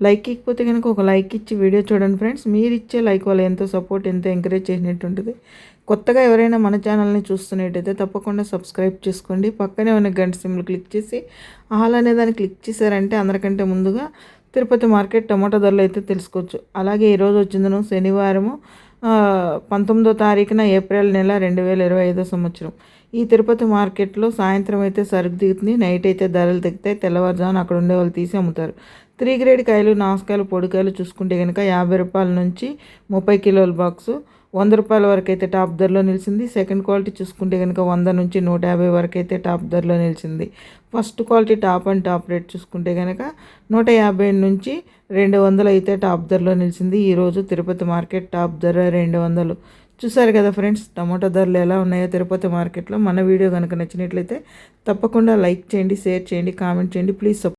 Like ఇకపోతే కనుక ఒక లైక్ ఇచ్చి వీడియో చూడండి ఫ్రెండ్స్ మీరు ఇచ్చే లైక్ వల్ల ఎంతో సపోర్ట్ ఎంతో ఎంకరేజ్ చేసినట్టు ఉంటుంది కొత్తగా ఎవరైనా మన ఛానల్ని చూస్తున్నట్టయితే తప్పకుండా సబ్స్క్రైబ్ చేసుకోండి. పక్కనే ఉన్న గంట సిమ్లు క్లిక్ చేసి ఆల్ అనే దాన్ని క్లిక్ చేశారంటే అందరికంటే ముందుగా తిరుపతి మార్కెట్ టమాటో ధరలు అయితే తెలుసుకోవచ్చు. అలాగే ఈరోజు వచ్చిందను శనివారము పంతొమ్మిదో తారీఖున ఏప్రిల్ నెల రెండు వేల ఇరవై ఐదో సంవత్సరం. ఈ తిరుపతి మార్కెట్లో సాయంత్రం అయితే సరుకు దిగుతుంది. నైట్ అయితే ధరలు దిగుతాయి తెల్లవారుజామున అక్కడ ఉండే వాళ్ళు తీసి అమ్ముతారు. త్రీ గ్రేడ్ కాయలు నాసుకాయలు పొడికాయలు చూసుకుంటే కనుక యాభై రూపాయల నుంచి ముప్పై కిలోల బాక్సు. వంద రూపాయల వరకు అయితే టాప్ ధరలో నిలిచింది. సెకండ్ క్వాలిటీ చూసుకుంటే కనుక వంద నుంచి నూట యాభై వరకు అయితే టాప్ ధరలో నిలిచింది. First quality top and top rate చూసుకుంటే కనుక నూట యాభై నుంచి రెండు వందలు అయితే టాప్ ధరలో నిలిచింది. ఈరోజు తిరుపతి మార్కెట్ టాప్ ధర రెండు వందలు. చూసారు కదా ఫ్రెండ్స్ టమాటా ధరలు ఎలా ఉన్నాయో తిరుపతి మార్కెట్లో. మన వీడియో కనుక నచ్చినట్లయితే తప్పకుండా లైక్ చేయండి షేర్ చేయండి కామెంట్ చేయండి. ప్లీజ్